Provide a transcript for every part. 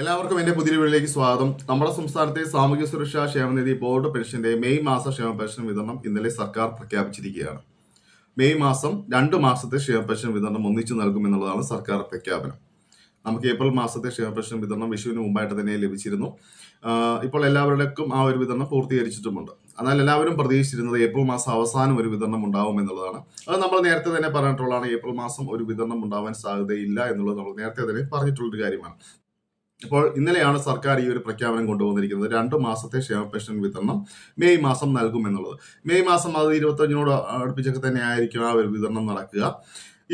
എല്ലാവർക്കും എന്റെ പുതിയ വീഡിയോയിലേക്ക് സ്വാഗതം. നമ്മുടെ സംസ്ഥാനത്തെ സാമൂഹ്യ സുരക്ഷാ ക്ഷേമനിധി ബോർഡ് പെൻഷന്റെ മെയ് മാസ ക്ഷേമ പെൻഷൻ വിതരണം ഇന്നലെ സർക്കാർ പ്രഖ്യാപിച്ചിരിക്കുകയാണ്. മെയ് മാസം രണ്ട് മാസത്തെ ക്ഷേമ പെൻഷൻ വിതരണം ഒന്നിച്ചു നൽകും എന്നുള്ളതാണ് സർക്കാർ പ്രഖ്യാപനം. നമുക്ക് ഏപ്രിൽ മാസത്തെ ക്ഷേമ പെൻഷൻ വിതരണം വിഷുവിന് മുമ്പായിട്ട് തന്നെ ലഭിച്ചിരുന്നു. ഇപ്പോൾ എല്ലാവരുടെക്കും ആ ഒരു വിതരണം പൂർത്തീകരിച്ചിട്ടുമുണ്ട്. എന്നാൽ എല്ലാവരും പ്രതീക്ഷിച്ചിരുന്നത് ഏപ്രിൽ മാസം അവസാനം ഒരു വിതരണം ഉണ്ടാവും എന്നുള്ളതാണ്. അത് നമ്മൾ നേരത്തെ തന്നെ പറഞ്ഞിട്ടുള്ളതാണ് ഏപ്രിൽ മാസം ഒരു വിതരണം ഉണ്ടാവാൻ സാധ്യതയില്ല എന്നുള്ളത് നമ്മൾ നേരത്തെ തന്നെ പറഞ്ഞിട്ടുള്ളൊരു കാര്യമാണ്. ഇപ്പോൾ ഇന്നലെയാണ് സർക്കാർ ഈ ഒരു പ്രഖ്യാപനം കൊണ്ടുവന്നിരിക്കുന്നത്. രണ്ട് മാസത്തെ ക്ഷേമ പെൻഷൻ വിതരണം മെയ് മാസം നൽകും എന്നുള്ളത് മെയ് മാസം അത് ഇരുപത്തഞ്ചിനോട് അടുപ്പിച്ചൊക്കെ തന്നെ ആയിരിക്കും ആ ഒരു വിതരണം നടക്കുക.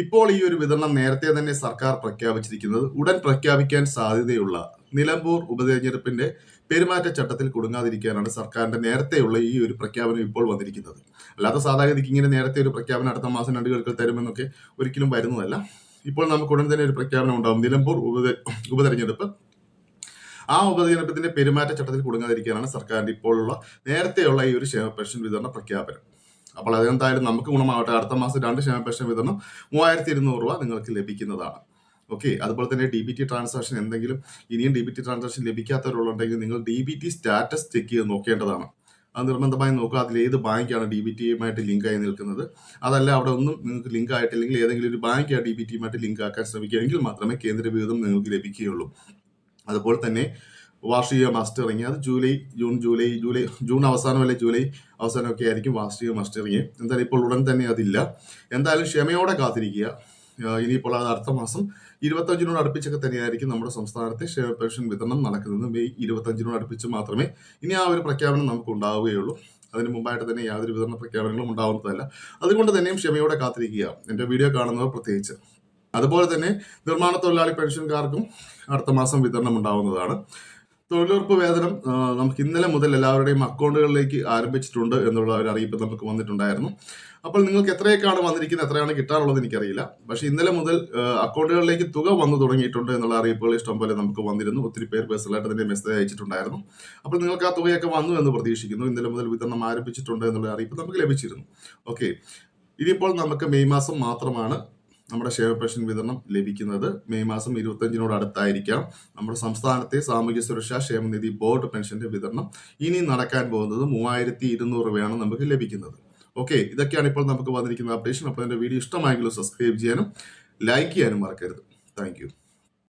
ഇപ്പോൾ ഈ ഒരു വിതരണം നേരത്തെ തന്നെ സർക്കാർ പ്രഖ്യാപിച്ചിരിക്കുന്നത്. ഉടൻ പ്രഖ്യാപിക്കാൻ സാധ്യതയുള്ള നിലമ്പൂർ ഉപതെരഞ്ഞെടുപ്പിന്റെ പെരുമാറ്റച്ചട്ടത്തിൽ കുടുങ്ങാതിരിക്കാനാണ് സർക്കാരിന്റെ നേരത്തെയുള്ള ഈ ഒരു പ്രഖ്യാപനം ഇപ്പോൾ വന്നിരിക്കുന്നത്. അല്ലാത്ത സാധാരണഗതിക്ക് ഇങ്ങനെ നേരത്തെ ഒരു പ്രഖ്യാപനം അടുത്ത മാസം രണ്ട് കേൾക്കൽ തരുമെന്നൊക്കെ ഒരിക്കലും വരുന്നതല്ല. ഇപ്പോൾ നമുക്ക് ഉടൻ തന്നെ ഒരു പ്രഖ്യാപനം ഉണ്ടാവും. നിലമ്പൂർ ഉപതെ ഉപതെരഞ്ഞെടുപ്പ് ആ ഉപതിരഞ്ഞെടുപ്പിന്റെ പെരുമാറ്റച്ചട്ടത്തിൽ കുടുങ്ങാതിരിക്കാനാണ് സർക്കാരിന്റെ ഇപ്പോഴുള്ള നേരത്തെയുള്ള ഈ ഒരു ക്ഷേമ പെൻഷൻ വിതരണ പ്രഖ്യാപനം. അപ്പോൾ അതെന്തായാലും നമുക്ക് ഗുണമാവട്ടെ. അടുത്ത മാസം രണ്ട് ക്ഷേമ പെൻഷൻ വിതരണം മൂവായിരത്തി ഇരുന്നൂറ് രൂപ നിങ്ങൾക്ക് ലഭിക്കുന്നതാണ്. ഓക്കെ? അതുപോലെ തന്നെ ഡി ബി ടി ട്രാൻസാക്ഷൻ എന്തെങ്കിലും ഇനിയും ഡി ബി ടി ട്രാൻസാക്ഷൻ ലഭിക്കാത്തവരുണ്ടെങ്കിൽ നിങ്ങൾ D B T status check ചെയ്ത് നോക്കേണ്ടതാണ്. അത് നിർബന്ധമായി നോക്കുക. അതിൽ ഏത് ബാങ്കാണ് ഡി ബി ടിയുമായിട്ട് ലിങ്ക് ആയി നിൽക്കുന്നത്. അതല്ല അവിടെ ഒന്നും നിങ്ങൾക്ക് ലിങ്ക് ആയിട്ടില്ലെങ്കിൽ ഏതെങ്കിലും ഒരു ബാങ്ക് ആ ഡി ബി ടിയുമായിട്ട് ലിങ്ക് ആക്കാൻ ശ്രമിക്കുകയാണെങ്കിൽ മാത്രമേ കേന്ദ്ര വിഹിതം നിങ്ങൾക്ക് ലഭിക്കുകയുള്ളൂ. അതുപോലെ തന്നെ വാർഷിക മാസ്റ്ററിങ് അത് July June July July June അവസാനം അല്ലെ ജൂലൈ അവസാനമൊക്കെ ആയിരിക്കും വാർഷിക മാസ്റ്ററിങ് എന്തായാലും ഇപ്പോൾ ഉടൻ തന്നെ അതില്ല. എന്തായാലും ക്ഷമയോടെ കാത്തിരിക്കുക. ഇനിയിപ്പോൾ അത് അടുത്ത മാസം ഇരുപത്തഞ്ചിനോട് അടുപ്പിച്ചൊക്കെ തന്നെയായിരിക്കും നമ്മുടെ സംസ്ഥാനത്തെ ക്ഷേമ പെൻഷൻ വിതരണം നടക്കുന്നത്. മെയ് ഇരുപത്തഞ്ചിനോട് അടുപ്പിച്ച് മാത്രമേ ഇനി ആ ഒരു പ്രഖ്യാപനം നമുക്ക് ഉണ്ടാവുകയുള്ളൂ. അതിന് മുമ്പായിട്ട് തന്നെ യാതൊരു വിതരണ പ്രഖ്യാപനങ്ങളും ഉണ്ടാവുന്നതല്ല. അതുകൊണ്ട് തന്നെയും ക്ഷമയോടെ കാത്തിരിക്കുക. എന്റെ വീഡിയോ കാണുന്നവർ പ്രത്യേകിച്ച്. അതുപോലെ തന്നെ നിർമ്മാണ തൊഴിലാളി പെൻഷൻകാർക്കും അടുത്ത മാസം വിതരണം ഉണ്ടാവുന്നതാണ്. തൊഴിലുറപ്പ് വേതനം നമുക്ക് ഇന്നലെ മുതൽ എല്ലാവരുടെയും അക്കൗണ്ടുകളിലേക്ക് ആരംഭിച്ചിട്ടുണ്ട് എന്നുള്ള ഒരു അറിയിപ്പ് നമുക്ക് വന്നിട്ടുണ്ടായിരുന്നു. അപ്പോൾ നിങ്ങൾക്ക് എത്രയൊക്കെയാണ് വന്നിരിക്കുന്നത് എത്രയാണ് കിട്ടാനുള്ളത് എനിക്കറിയില്ല. പക്ഷെ ഇന്നലെ മുതൽ അക്കൗണ്ടുകളിലേക്ക് തുക വന്നു തുടങ്ങിയിട്ടുണ്ട് എന്നുള്ള അറിയിപ്പുകൾ ഇഷ്ടംപോലെ നമുക്ക് വന്നിരുന്നു. ഒത്തിരി പേർ പേഴ്സണലായിട്ട് തന്നെ മെസ്സേജ് അയച്ചിട്ടുണ്ടായിരുന്നു. അപ്പോൾ നിങ്ങൾക്ക് ആ തുകയൊക്കെ വന്നു എന്ന് പ്രതീക്ഷിക്കുന്നു. ഇന്നലെ മുതൽ വിതരണം ആരംഭിച്ചിട്ടുണ്ട് എന്നുള്ള അറിയിപ്പ് നമുക്ക് ലഭിച്ചിരുന്നു. ഓക്കെ. ഇനിയിപ്പോൾ നമുക്ക് മെയ് മാസം മാത്രമാണ് നമ്മുടെ ക്ഷേമ പെൻഷൻ വിതരണം ലഭിക്കുന്നത് മെയ് മാസം ഇരുപത്തഞ്ചിനോട് അടുത്തായിരിക്കാം. നമ്മുടെ സംസ്ഥാനത്തെ സാമൂഹ്യ സുരക്ഷാ ക്ഷേമനിധി ബോർഡ് പെൻഷന്റെ വിതരണം ഇനി നടക്കാൻ പോകുന്നത് മൂവായിരത്തി ഇരുന്നൂറ് രൂപയാണ് നമുക്ക് ലഭിക്കുന്നത്. ഓക്കെ ഇതൊക്കെയാണ് ഇപ്പോൾ നമുക്ക് വന്നിരിക്കുന്ന അപ്ഡേഷൻ അപ്പോൾ എന്റെ വീഡിയോ ഇഷ്ടമായെങ്കിലും സബ്സ്ക്രൈബ് ചെയ്യാനും ലൈക്ക് ചെയ്യാനും മറക്കരുത്. താങ്ക്